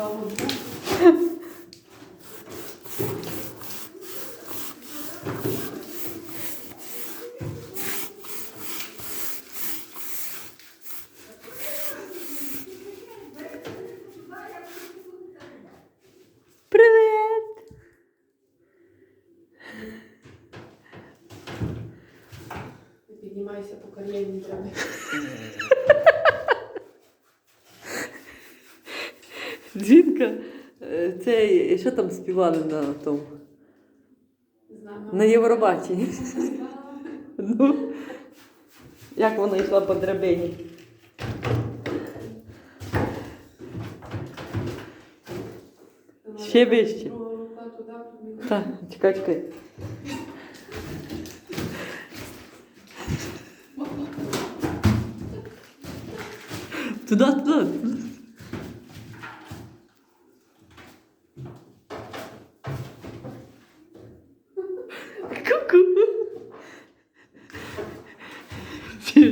Ти Піднімайся по кар'єрі треба. Жінка, е, це що там співали на тому? На Євробаченні. Ну, як вона йшла по драбині. Ще вище. Так, чекай, чекай. Туди, туди. Thank you.